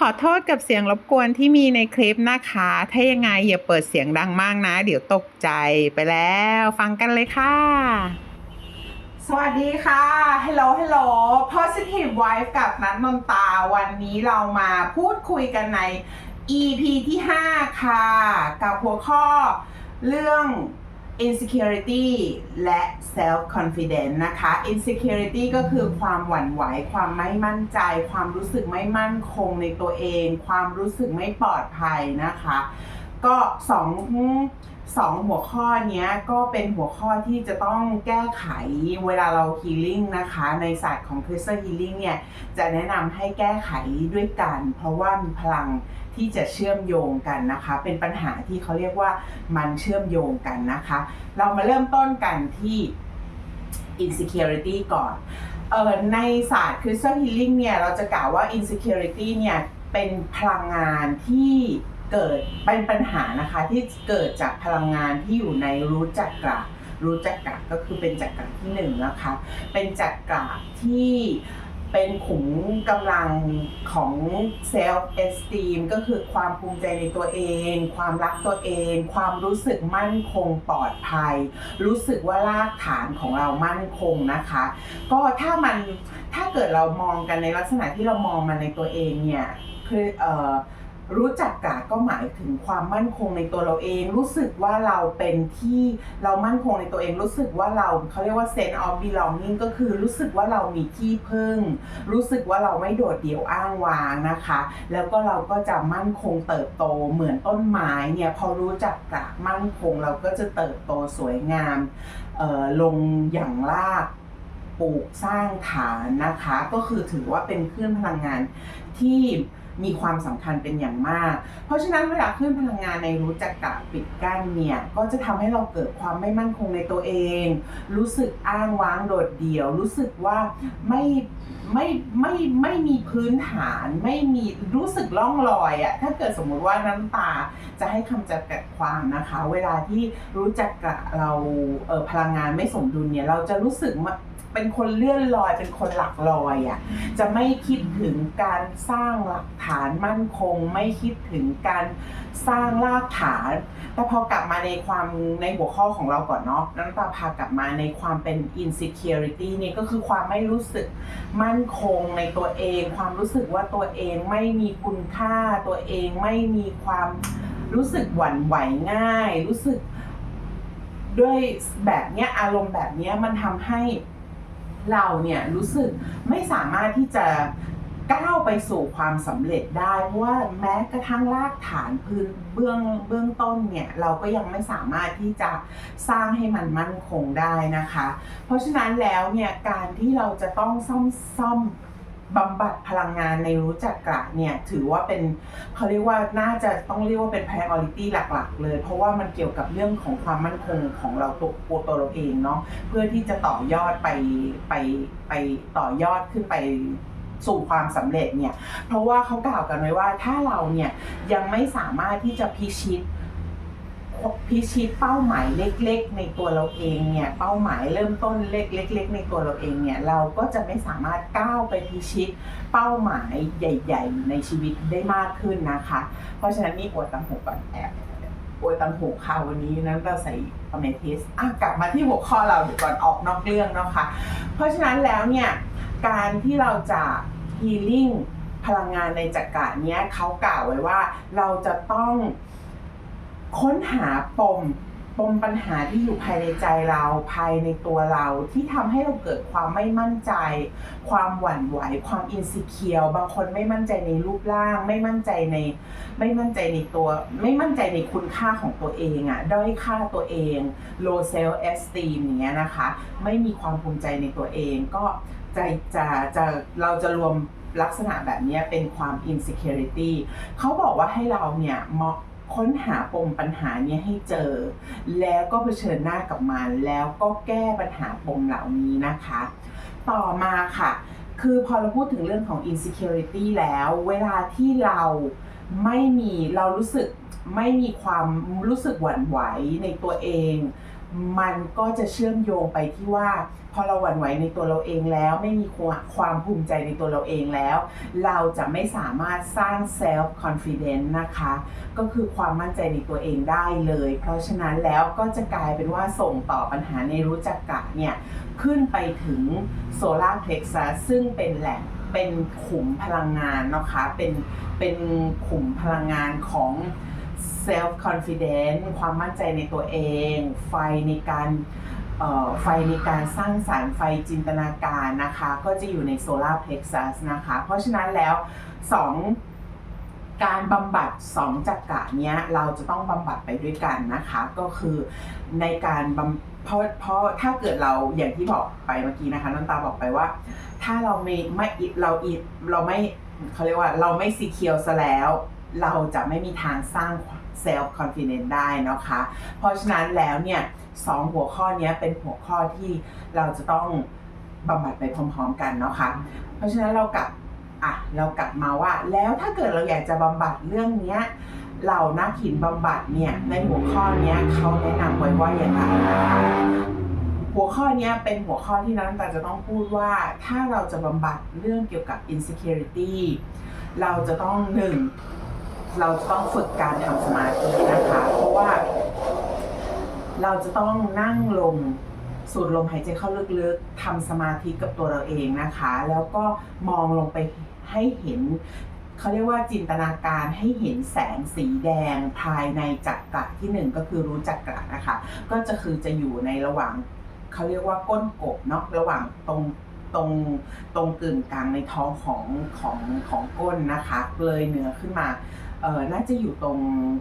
ขอโทษกับเสียงรบกวนที่มีในคลิปนะคะ ถ้ายังไงอย่าเปิดเสียงดังมากนะ เดี๋ยวตกใจไปแล้ว ฟังกันเลยค่ะ สวัสดีค่ะ Hello Hello Positive Wife กับนัทนนตา วันนี้เรามาพูดคุยกันใน EP ที่ 5 ค่ะ กับหัวข้อเรื่อง insecurity และ self confidence นะคะ insecurity ก็คือความหวั่นไหว ความไม่มั่นใจ ความรู้สึกไม่มั่นคงในตัวเอง ความรู้สึกไม่ปลอดภัยนะคะ ก็สองสองหัวข้อนี้ก็เป็นหัวข้อที่จะต้องแก้ไขเวลาเรา healing นะคะ ในศาสตร์ของ crystal healing เนี่ย จะแนะนำให้แก้ไขด้วยกัน เพราะว่ามีพลัง ที่จะเชื่อมโยงกันนะคะ เป็นปัญหาที่เขาเรียกว่ามันเชื่อมโยงกันนะคะ เรามาเริ่มต้นกันที่ insecurity ก่อนเออในศาสตร์ crystal healing เนี่ยเราจะกล่าวว่า insecurity เนี่ยเป็นพลังงานที่เกิดเป็นปัญหานะคะที่เกิดจากพลังงานที่อยู่ในรู้จักกระรู้จักกระก็คือเป็นจักระที่หนึ่งนะคะ เป็นจักระที่ เป็นขุมกำลังของ self esteem ก็คือความภูมิใจในตัวเอง ความรักตัวเอง ความรู้สึกมั่นคงปลอดภัย รู้สึกว่ารากฐานของเรามั่นคงนะคะ ก็ถ้ามันถ้าเกิดเรามองกันในลักษณะที่เรามองมันในตัวเองเนี่ยคือเอ่อ รู้จักกาก็หมายถึงความมั่นคงในตัวเราเอง รู้สึกว่าเราเป็นที่เรามั่นคงในตัวเอง รู้สึกว่าเราเขาเรียกว่า sense of belonging ก็คือรู้สึกว่าเรามีที่พึ่ง รู้สึกว่าเราไม่โดดเดี่ยวอ้างว้างนะคะ แล้วก็เราก็จะมั่นคงเติบโตเหมือนต้นไม้เนี่ยพอรู้จักกะมั่นคงเราก็จะเติบโตสวยงามเออลงอย่างรากปลูกสร้างฐานนะคะ ก็คือถือว่าเป็นเคลื่นพลังงานที่ มีความสำคัญเป็นอย่างมาก เพราะฉะนั้นเวลาคลื่นพลังงานในรู้จักกะปิดกั้นเนี่ยก็จะทำให้เราเกิดความไม่มั่นคงในตัวเอง รู้สึกอ้างว้างโดดเดี่ยว รู้สึกว่าไม่ไม่ไม่ไม่มีพื้นฐานไม่มีรู้สึกล่องลอยอะถ้าเกิดสมมุติว่าน้ำตาจะให้คำจำกัดความนะคะ เวลาที่รู้จักกะเราเออพลังงานไม่สมดุลเนี่ยเราจะรู้สึกว่า เป็นคนเลื่อนลอยเป็นคนหลักลอยอะจะไม่คิดถึงการสร้างหลักฐานมั่นคง ไม่คิดถึงการสร้างรากฐาน แต่พอกลับมาในความในหัวข้อของเราก่อนเนาะน้ำตาพากลับมาในความเป็น insecurity นี่ก็คือความไม่รู้สึกมั่นคงในตัวเอง ความรู้สึกว่าตัวเองไม่มีคุณค่าตัวเองไม่มีความรู้สึกหวั่นไหวง่าย รู้สึกด้วยแบบเนี้ยอารมณ์แบบเนี้ยมันทำให้ เราเนี่ยรู้สึกไม่สามารถที่จะก้าวไปสู่ความสำเร็จได้ เพราะว่าแม้กระทั่งรากฐานพื้นเบื้องเบื้องต้นเนี่ยเราก็ยังไม่สามารถที่จะสร้างให้มันมั่นคงได้นะคะ เพราะฉะนั้นแล้วเนี่ยการที่เราจะต้องซ่อมซ่อม บำบัดพลังงานในรู้จักกระเนี่ยถือว่าเป็นเขาเรียกว่าน่าจะต้องเรียกว่าเป็น priority หลักๆ เลย เพราะว่ามันเกี่ยวกับเรื่องของความมั่นคงของเราตัวตัวเราเองเนาะเพื่อที่จะต่อยอดไปไปไปต่อยอดขึ้นไปสู่ความสำเร็จเนี่ยเพราะว่าเขากล่าวกันไว้ว่าถ้าเราเนี่ยยังไม่สามารถที่จะพิชิต พิชิตเป้าหมายเล็ก ๆ ในตัวเราเองเนี่ยเป้าหมายเริ่มต้นเล็ก ๆ ในตัวเราเองเนี่ยเราก็จะไม่สามารถก้าวไปพิชิตเป้าหมายใหญ่ ๆ ในชีวิตได้มากขึ้นนะคะ เพราะฉะนั้นนี่อวดตังหูก่อนแอบอวดตังหูค่ะวันนี้นั้นเราใส่อเมทิสอะกลับมาที่หัวข้อเราเดี๋ยวก่อนออกนอกเรื่องเนาะค่ะเพราะฉะนั้นแล้วเนี่ยการที่เราจะ healing พลังงานในจักระเนี้ยเขากล่าวไว้ว่าเราจะต้อง ค้นหาปมปมปัญหาที่อยู่ภายในใจเราภายในตัวเราที่ทำให้เราเกิดความไม่มั่นใจ ความหวั่นไหว ความอินสิเคียวบางคนไม่มั่นใจในรูปร่าง ไม่มั่นใจใน ไม่มั่นใจในตัว ไม่มั่นใจในคุณค่าของตัวเองอะด้อยค่าตัวเอง low self esteem อย่างเงี้ยนะคะ ไม่มีความภูมิใจในตัวเองก็จะจะจะเราจะรวมลักษณะแบบนี้เป็นความ insecurity เขาบอกว่าให้เราเนี่ยมอง ค้นหาปมปัญหาเนี้ยให้เจอ แล้วก็เผชิญหน้ากับมันแล้วก็แก้ปัญหาปมเหล่านี้นะคะ ต่อมาค่ะ คือพอเราพูดถึงเรื่องของ insecurity แล้ว เวลาที่เราไม่มีเรารู้สึกไม่มีความรู้สึกหวั่นไหวในตัวเอง มันก็จะเชื่อมโยงไปที่ว่า พอเราหวั่นไหวในตัวเราเองแล้ว ไม่มีความภูมิใจในตัวเราเองแล้ว เราจะไม่สามารถสร้าง self confidence นะคะ ก็คือความมั่นใจในตัวเองได้เลย เพราะฉะนั้นแล้วก็จะกลายเป็นว่าส่งต่อปัญหาในรู้จักกะเนี่ย ขึ้นไปถึงโซลาร์เพล็กซัสซึ่งเป็นแหล่งเป็นขุมพลังงานนะคะเป็นเป็นขุมพลังงานของ self confidence ความมั่นใจในตัวเอง ไฟในการไฟในการสร้างสารรค์ไฟจินตนาการนะคะ ก็จะอยู่ในโซลาร์เพล็กซัสนะคะ เพราะฉะนั้นแล้วสองการบำบัดสองจักระเนี้ยเราจะต้องบำบัดไปด้วยกันนะคะ ก็คือในการบำเพราะเพราะถ้าเกิดเราอย่างที่บอกไปเมื่อกี้นะคะน้ำตาบอกไปว่า ถ้าเราไม่ไม่เราอิเราไม่เขาเรียกว่าเราไม่ซีเคียวซะแล้ว เราจะไม่มีทางสร้างเซลฟ์คอนฟิ dence ได้นะคะ เพราะฉะนั้นแล้วเนี่ยสองหัวข้อนี้เป็นหัวข้อที่เราจะต้องบำบัดไปพร้อมๆกันนะคะ เพราะฉะนั้นเรากลับอะเรากลับมาว่า แล้วถ้าเกิดเราอยากจะบำบัดเรื่องนี้เหล่านักหินบำบัดเนี่ยในหัวข้อนี้เขาแนะนำไว้ว่าอย่างไรนะคะหัวข้อนี้เป็นหัวข้อที่น้ำตาจะต้องพูดว่าถ้าเราจะบำบัดเรื่องเกี่ยวกับ insecurity เราจะต้องหนึ่ง เราต้องฝึกการทำสมาธินะคะ เพราะว่า เราจะต้องนั่งลงสูดลมหายใจเข้าลึกๆทำสมาธิกับตัวเราเองนะคะ แล้วก็มองลงไปให้เห็นเขาเรียกว่าจินตนาการให้เห็นแสงสีแดงภายในจักระที่หนึ่งก็คือรู้จักระนะคะ ก็จะคือจะอยู่ในระหว่างเขาเรียกว่าก้นกบเนาะระหว่างตรงตรงตรงกึ่งกลางในท้องของของของก้นนะคะ เลยเหนือขึ้นมา เออน่าจะอยู่ตรง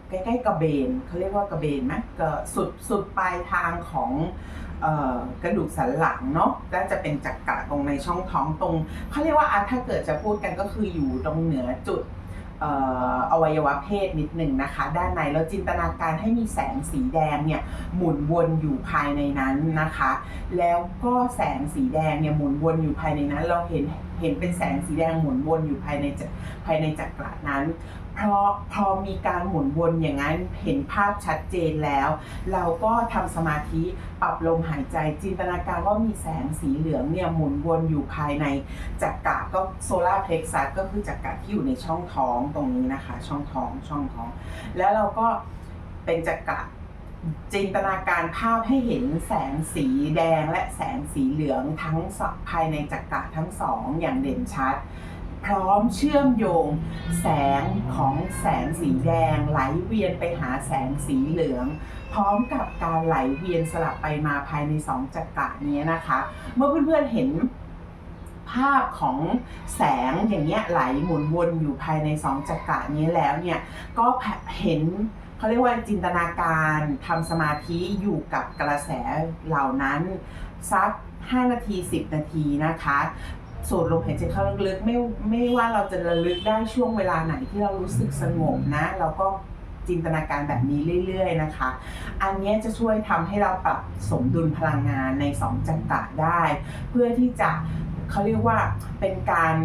ใกล้ๆกระเบนเขาเรียกว่ากระเบนไหมก็สุดสุดปลายทางของเอ่อกระดูกสันหลังเนาะก็จะเป็นจักระตรงในช่องท้องตรงเขาเรียกว่าถ้าเกิดจะพูดกันก็คืออยู่ตรงเหนือจุดอวัยวะเพศนิดหนึ่งนะคะ ด้านในแล้วจินตนาการให้มีแสงสีแดงเนี่ยหมุนวนอยู่ภายในนั้นนะคะ แล้วก็แสงสีแดงเนี่ยหมุนวนอยู่ภายในนั้น เราเห็นเห็นเป็นแสงสีแดงหมุนวนอยู่ภายในจักภายในจักระนั้น พราะพอมีการหมุนวนอย่างนั้นเห็นภาพชัดเจนแล้ว เราก็ทำสมาธิปรับลมหายใจจินตนาการว่ามีแสงสีเหลืองเนี่ยหมุนวนอยู่ภายในจักระก็โซลาร์เพล็กซัสก็คือจักระที่อยู่ในช่องท้องตรงนี้นะคะ ช่องท้องช่องท้อง แล้วเราก็เป็นจักระจินตนาการภาพให้เห็นแสงสีแดงและแสงสีเหลืองทั้งสองภายในจักระทั้งสองอย่างเด่นชัด พร้อมเชื่อมโยง แสงของแสงสีแดง ไหลเวียนไปหาแสงสีเหลือง พร้อมกับการไหลเวียนสลับไปมาภายในสองจักระนี้นะคะ เมื่อเพื่อนๆเห็นภาพของแสงอย่างเงี้ยไหลหมุนวนอยู่ภายในสองจักระนี้แล้วเนี่ยก็เห็นเขาเรียกว่าจินตนาการทำสมาธิอยู่กับกระแสเหล่านั้นสัก 5 นาที 10 นาทีนะคะ สูดลมหายใจเข้าลึกๆไม่ไม่ว่าเราจะระลึกได้ช่วงเวลาไหนที่เรารู้สึกสงบนะ เราก็จินตนาการแบบนี้เรื่อย ๆ นะคะ อันนี้จะช่วยทำให้เราปรับสมดุลพลังงานในสองจักระได้ เพื่อที่จะเขาเรียกว่าเป็นการ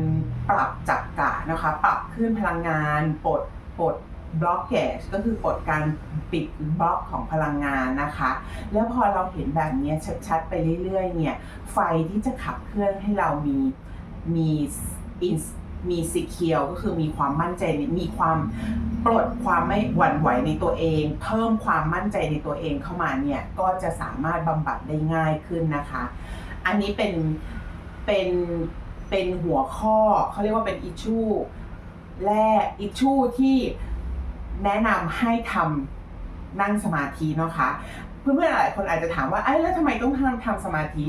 ปรับจักระนะคะ ปรับขึ้นพลังงานปลดปลด บล็อกเกจก็คือปลดการปิดบล็อกของพลังงานนะคะ แล้วพอเราเห็นแบบนี้ชัดๆ ไปเรื่อยๆ เนี่ย ไฟที่จะขับเคลื่อนให้เรามีมีอินมีสีเคียวก็คือมีความมั่นใจมีความปลดความไม่หวั่นไหวในตัวเอง เพิ่มความมั่นใจในตัวเองเข้ามาเนี่ยก็จะสามารถบำบัดได้ง่ายขึ้นนะคะ อันนี้เป็นเป็นเป็นหัวข้อเขาเรียกว่าเป็นอิชชูแรกอิชชูที่ แนะนำให้ทำนั่งสมาธิเนาะคะ เพื่อนๆหลายคนอาจจะถามว่าไอ้แล้วทำไมต้องทำทำสมาธิ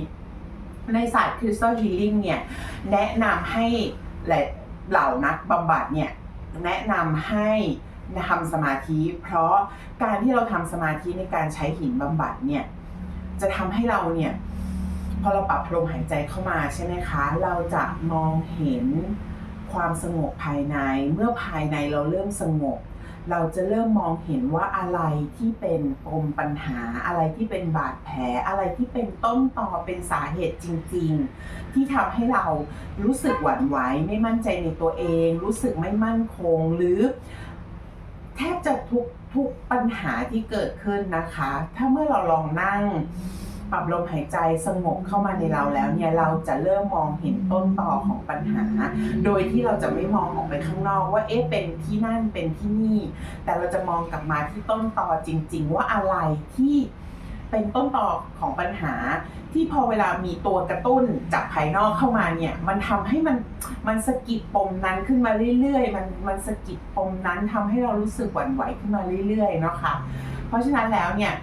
ในศาสตร์คริสตัลฮีลิ่งเนี่ยแนะนำให้เหล่านักบำบัดเนี่ยแนะนำให้ทำสมาธิ เพราะการที่เราทำสมาธิในการใช้หินบำบัดเนี่ยจะทำให้เราเนี่ยพอเราปรับลมหายใจเข้ามาใช่ไหมคะ เราจะมองเห็นความสงบภายใน เมื่อภายในเราเริ่มสงบ เราจะเริ่มมองเห็นว่าอะไรที่เป็นปมปัญหา อะไรที่เป็นบาดแผล อะไรที่เป็นต้นตอเป็นสาเหตุจริง ๆ ที่ทำให้เรารู้สึกหวั่นไหวไม่มั่นใจในตัวเอง รู้สึกไม่มั่นคงหรือแทบจะทุกทุกปัญหาที่เกิดขึ้นนะคะ ถ้าเมื่อเราลองนั่ง ปรับลมหายใจสงบเข้ามาในเราแล้วเนี่ยเราจะเริ่มมองเห็นต้นตอของปัญหา โดยที่เราจะไม่มองออกไปข้างนอกว่าเอ๊ะเป็นที่นั่นเป็นที่นี่ แต่เราจะมองกลับมาที่ต้นตอจริง ๆ ว่าอะไรที่เป็นต้นตอของปัญหา ที่พอเวลามีตัวกระตุ้นจากภายนอกเข้ามาเนี่ย มันทำให้มันมันสะกิดปมนั้นขึ้นมาเรื่อยๆ มันมันสะกิดปมนั้นทำให้เรารู้สึกหวั่นไหวขึ้นมาเรื่อยๆเนาะค่ะเพราะฉะนั้นแล้วเนี่ย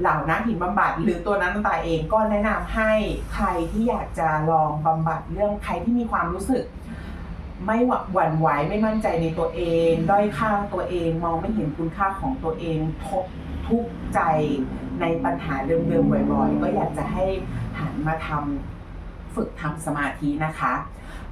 เหล่านักหินบำบัด หรือตัวนั้นตายเองก็แนะนำให้ใครที่อยากจะลองบำบัดเรื่องใครที่มีความรู้สึก ไม่หวั่นไหวไม่มั่นใจในตัวเอง ด้อยค่าตัวเอง มองไม่เห็นคุณค่าของตัวเองทบทุกข์ใจในปัญหาเดิมๆบ่อยๆ ก็อยากจะให้หันมาทำฝึกทำสมาธินะคะ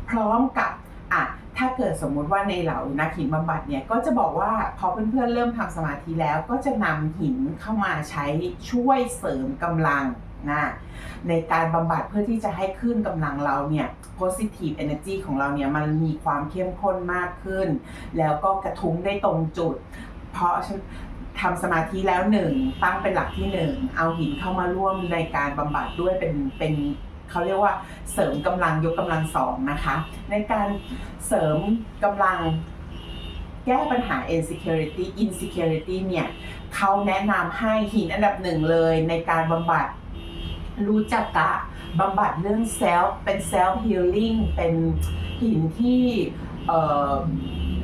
พร้อมกับอะ ถ้าเกิดสมมุติว่าในเหล่านักหินบำบัดเนี่ยก็จะบอกว่าพอเพื่อนๆเริ่มทำสมาธิแล้ว ก็จะนำหินเข้ามาใช้ช่วยเสริมกำลังนะในการบำบัดเพื่อที่จะให้ขึ้นกำลังเราเนี่ย positive energy ของเราเนี่ยมันมีความเข้มข้นมากขึ้น แล้วก็กระทุ้งได้ตรงจุด เพราะฉะนันทำสมาธิแล้วหนึ่งตั้งเป็นหลักที่หนึ่งเอาหินเข้ามาร่วมในการบำบัดด้วยเป็นเป็น เขาเรียกว่าเสริมกำลังยกกำลังสองนะคะ ในการเสริมกำลังแก้ปัญหา insecurity insecurity เนี่ยเขาแนะนำให้หินอันดับหนึ่งเลยในการบำบัดรู้จักกะบำบัดเรื่อง self เป็น self healing เป็นหินที่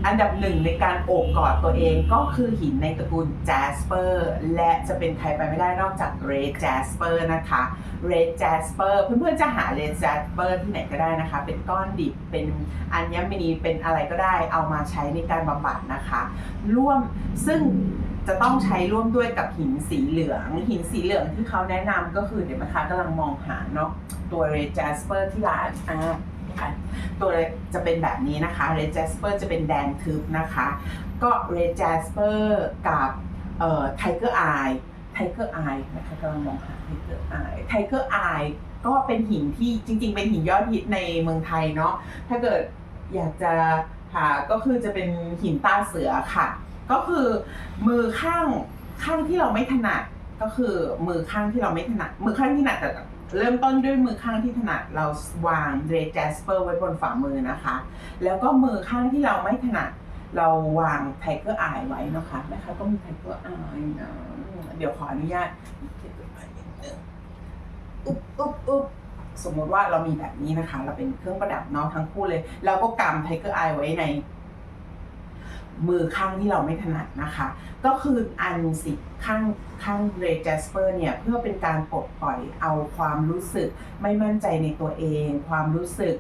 อันดับหนึ่งในการโอบกอดตัวเองก็คือหินในตระกูล jasper และจะเป็นใครไปไม่ได้นอกจาก red jasper นะคะ red jasper เพื่อนๆจะหา red jasper ที่ไหนก็ได้นะคะ เป็นก้อนดิบเป็นอัญมณีเป็นอะไรก็ได้เอามาใช้ในการบำบัดนะคะ ร่วมซึ่งจะต้องใช้ร่วมด้วยกับหินสีเหลือง หินสีเหลืองที่เขาแนะนำก็คือเดี๋ยวนะคะกำลังมองหาเนาะตัว red jasper ที่ร้านอ่า ค่ะตัวจะเป็นแบบนี้นะคะ red jasper จะเป็นแดงทึบนะคะ ก็ red jasper กับเอ่อ tiger eye tiger eye นะคะกำลังมองหา tiger eye tiger eye ก็เป็นหินที่จริง ๆ เป็นหินยอดฮิตในเมืองไทยเนาะ ถ้าเกิดอยากจะหาก็คือจะเป็นหินตาเสือค่ะ ก็คือมือข้างข้างที่เราไม่ถนัดก็คือมือข้างที่เราไม่ถนัดมือข้างที่ถนัดแต่ เริ่มต้นด้วยมือข้างที่ถนัดเราวางเรด jasper ไว้บนฝ่ามือนะคะ แล้วก็มือข้างที่เราไม่ถนัดเราวางไทเกอร์อายไว้นะคะนะคะก็มีไทเกอร์อายนะเดี๋ยวขออนุญาตอุ๊บอุ๊บอุ๊บสมมติว่าเรามีแบบนี้นะคะ เราเป็นเครื่องประดับเนาะทั้งคู่เลย เราก็กำไทเกอร์อายไว้ใน มือข้างที่เราไม่ถนัดนะคะ ก็คืออันสิข้างข้างเรเจสเปอร์เนี่ยเพื่อเป็นการปลดปล่อยเอาความรู้สึกไม่มั่นใจในตัวเอง ความรู้สึก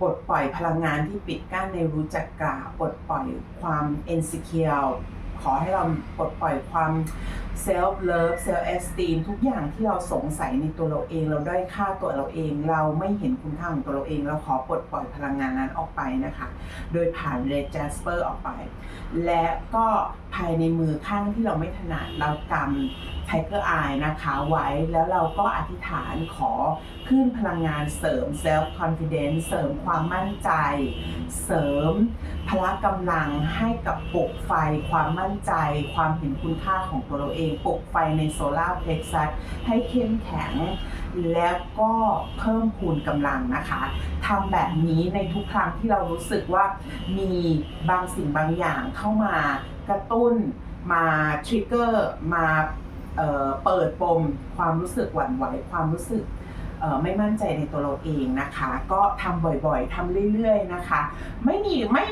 ปลดปล่อยพลังงานที่ปิดกั้นในรู้จักกล่าวปลดปล่อยความเอนซิเคียลขอให้เราปลดปล่อยความ self love self esteem ทุกอย่างที่เราสงสัยในตัวเราเอง เราได้อยค่าตัวเราเอง เราไม่เห็นคุณค่าของตัวเราเอง เราขอปลดปล่อยพลังงานนั้นออกไปนะคะ โดยผ่านเรด jasper ออกไป และก็ภายในมือข้างที่เราไม่ถนัดเรากำ tiger eye นะคะไว้แล้วเราก็อธิษฐานขอขึ้นพลังงานเสริม self confidence เสริมความมั่นใจ เสริมพละกำลังให้กับปลุกไฟความมั่นใจ ความเห็นคุณค่าของตัวเราเองปลุกไฟในโซลาร์เพล็กซัสให้เข้มแข็ง แล้วก็เพิ่มพูนกำลังนะคะทำแบบนี้ในทุกครั้งที่เรารู้สึกว่ามีบางสิ่งบางอย่างเข้ามากระตุ้นมาทริกเกอร์มาเเปิดปมความรู้สึกหวั่นไหวความรู้สึกไม่มั่นใจในตัวเราเองนะคะ ก็ทำบ่อยๆทำเรื่อย ๆนะคะ ไม่มีไม่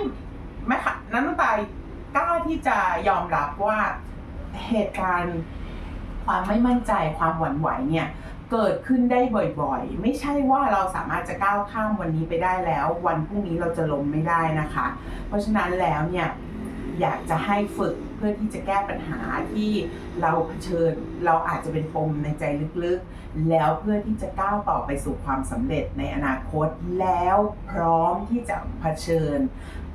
ไม่ค่ะนันน้ำตายกล้าที่จะยอมรับว่า เหตุการณ์ความไม่มั่นใจความหวั่นไหวเนี่ยเกิดขึ้นได้บ่อยๆ ไม่ใช่ว่าเราสามารถจะก้าวข้ามวันนี้ไปได้แล้ว วันพรุ่งนี้เราจะล้มไม่ได้นะคะ เพราะฉะนั้นแล้วเนี่ยอยากจะให้ฝึกเพื่อที่จะแก้ปัญหาที่เราเผชิญ เราอาจจะเป็นปมในใจลึกๆ แล้วเพื่อที่จะก้าวต่อไปสู่ความสำเร็จในอนาคตแล้วพร้อมที่จะเผชิญ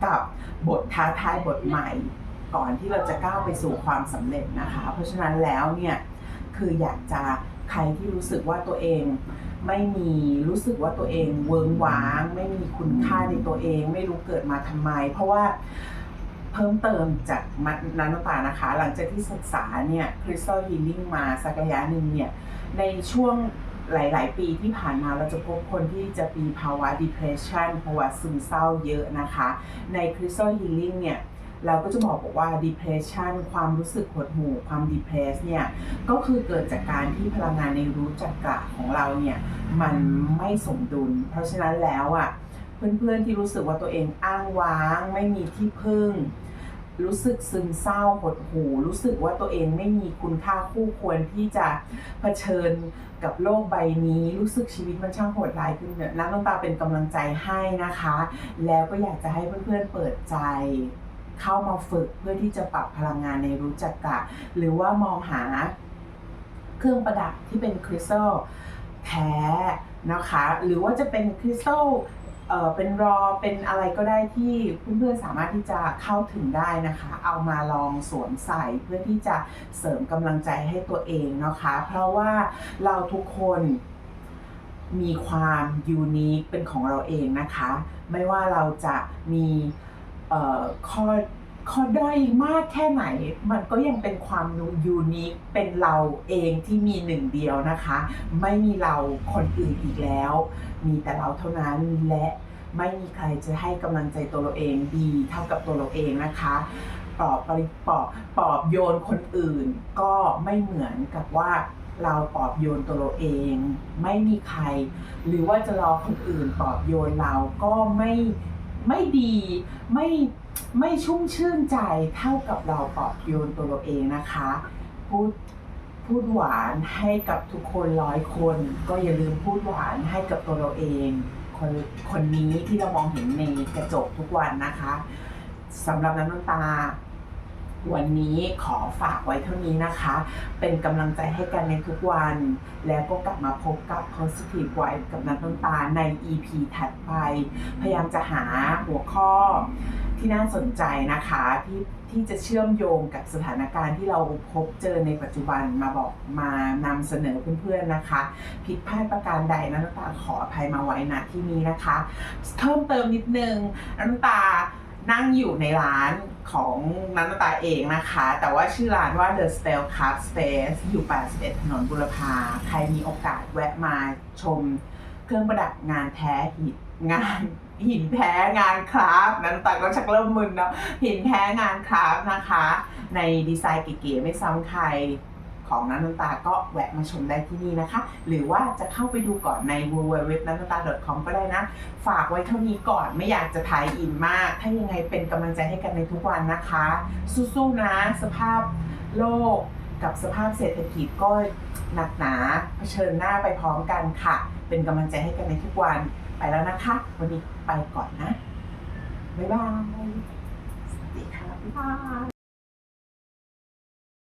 กับบทท้าทายบทใหม่ ก่อนที่เราจะก้าวไปสู่ความสำเร็จนะคะ เพราะฉะนั้นแล้วเนี่ยคืออยากจะใครที่รู้สึกว่าตัวเองไม่มีรู้สึกว่าตัวเองเวิงว้าง ไม่มีคุณค่าในตัวเอง ไม่รู้เกิดมาทำไม เพราะว่าเพิ่มเติมจากมัดนันตานะคะ หลังจากที่ศึกษาเนี่ยคริสตัลฮีลิ่งมาสักระยะหนึ่งเนี่ยในช่วงหลาย ๆ ปีที่ผ่านมาเราจะพบคนที่จะมีภาวะ depression ภาวะซึมเศร้าเยอะนะคะ ใน crystal healing เนี่ย เราก็จะบอกบอกว่า depression ความรู้สึกหดหู่ความ depress เนี่ยก็คือเกิดจากการที่พลังงานในรู้จักกระของเราเนี่ยมันไม่สมดุล เพราะฉะนั้นแล้วอะเพื่อนๆที่รู้สึกว่าตัวเองอ้างว้าง ไม่มีที่พึ่ง รู้สึกซึมเศร้าหดหู่รู้สึกว่าตัวเองไม่มีคุณค่าคู่ควรที่จะเผชิญกับโลกใบนี้ รู้สึกชีวิตมันช่างโหดร้ายขึ้นเนี่ยน้ำน้ำตาเป็นกำลังใจให้นะคะ แล้วก็อยากจะให้เพื่อนๆเปิดใจ เข้ามาฝึกเพื่อที่จะปรับพลังงานในรู้จักกะ หรือว่ามองหาเครื่องประดับที่เป็นคริสตัลแท้นะคะ หรือว่าจะเป็นคริสตัลเอ่อเป็นรอเป็นอะไรก็ได้ที่เพื่อนๆสามารถที่จะเข้าถึงได้นะคะ เอามาลองสวมใส่เพื่อที่จะเสริมกำลังใจให้ตัวเองนะคะ เพราะว่าเราทุกคนมีความยูนิคเป็นของเราเองนะคะ ไม่ว่าเราจะมี ข้อข้อด้อยมากแค่ไหน มันก็ยังเป็นความยูนิคเป็นเราเองที่มีหนึ่งเดียวนะคะ ไม่มีเราคนอื่นอีกแล้ว มีแต่เราเท่านั้นและไม่มีใครจะให้กำลังใจตัวเราเองดีเท่ากับตัวเราเองนะคะปลอบปริปลอบปลอบโยนคนอื่น ก็ไม่เหมือนกับว่าเราปลอบโยนตัวเราเอง ไม่มีใคร หรือว่าจะรอคนอื่นปลอบโยนเราก็ไม่ ไม่ดีไม่ไม่ชุ่มชื่นใจเท่ากับเราปลอบโยนตัวเราเองนะคะพูดพูดหวานให้กับทุกคนร้อยคน ก็อย่าลืมพูดหวานให้กับตัวเราเองคนคนนี้ที่เรามองเห็นในกระจกทุกวันนะคะสำหรับน้ำน้ำตา วันนี้ขอฝากไว้เท่านี้นะคะ เป็นกำลังใจให้กันในทุกวัน แล้วก็กลับมาพบกับ Positive Vibe กับนัทน้ำตาใน EP ถัดไป พยายามจะหาหัวข้อที่น่าสนใจนะคะที่ที่จะเชื่อมโยงกับสถานการณ์ที่เราพบเจอในปัจจุบันมาบอกมานำเสนอเพื่อนๆนะคะ ผิดพลาดประการใดนะน้ำตาขออภัยมาไว้ณที่นี้นะคะ เพิ่มเติมนิดนึงน้ำตานั่งอยู่ในร้าน ของนันตาเองนะคะ แต่ว่าชื่อร้านว่า The Style Craft Space อยู่ 81 ถนนบุรพา ใครมีโอกาสแวะมาชมเครื่องประดับงานแท้หินงานหินแท้งานคราฟนั้นแต่ก็ชักเริ่มมึนเนาะหินแท้งานคราฟนะคะ ในดีไซน์เก๋ๆไม่ซ้ำใคร ของนันนตาก็แวะมาชมได้ที่นี่นะคะ หรือว่าจะเข้าไปดูก่อนใน w w w n a n t a com ก็ได้นะ ฝากไว้เท่านี้ก่อนไม่อยากจะถ่ายอินมาก ถ้ายังไงเป็นกำลังใจให้กันในทุกวันนะคะ สู้ๆนะ สภาพโลกกับสภาพเศรษฐกิจก็หนักหนาเผชิญหน้าไปพร้อมกันค่ะ เป็นกำลังใจให้กันในทุกวันไปแล้วนะคะ วันนี้ไปก่อนนะ บ๊ายบาย สวัสดีค่ะบ๊ายบาย